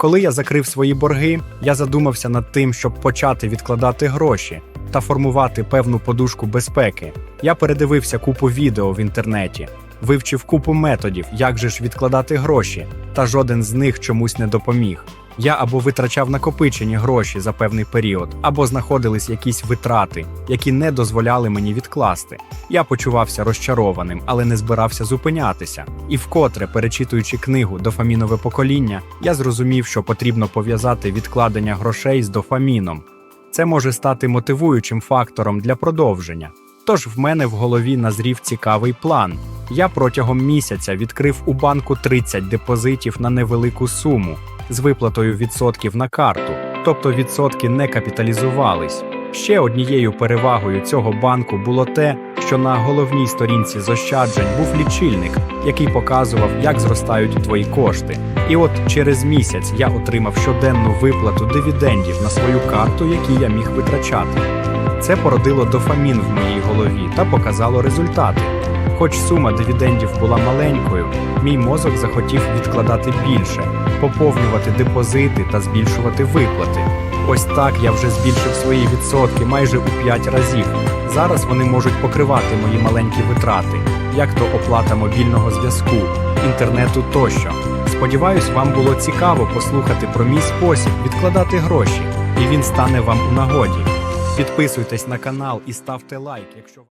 Коли я закрив свої борги, я задумався над тим, щоб почати відкладати гроші та формувати певну подушку безпеки. Я передивився купу відео в інтернеті, вивчив купу методів, як же ж відкладати гроші, та жоден з них чомусь не допоміг. Я або витрачав накопичені гроші за певний період, або знаходились якісь витрати, які не дозволяли мені відкласти. Я почувався розчарованим, але не збирався зупинятися. І вкотре, перечитуючи книгу Дофамінове покоління, я зрозумів, що потрібно пов'язати відкладення грошей з дофаміном. Це може стати мотивуючим фактором для продовження. Тож в мене в голові назрів цікавий план. Я протягом місяця відкрив у банку 30 депозитів на невелику суму з виплатою відсотків на карту, тобто відсотки не капіталізувались. Ще однією перевагою цього банку було те, що на головній сторінці зощаджень був лічильник, який показував, як зростають твої кошти. І от через місяць я отримав щоденну виплату дивідендів на свою карту, які я міг витрачати. Це породило дофамін в моїй голові та показало результати. Хоч сума дивідендів була маленькою, мій мозок захотів відкладати більше, поповнювати депозити та збільшувати виплати. Ось так я вже збільшив свої відсотки майже у 5 разів. Зараз вони можуть покривати мої маленькі витрати, як то оплата мобільного зв'язку, інтернету тощо. Сподіваюсь, вам було цікаво послухати про мій спосіб відкладати гроші, і він стане вам у нагоді. Підписуйтесь на канал і ставте лайк, якщо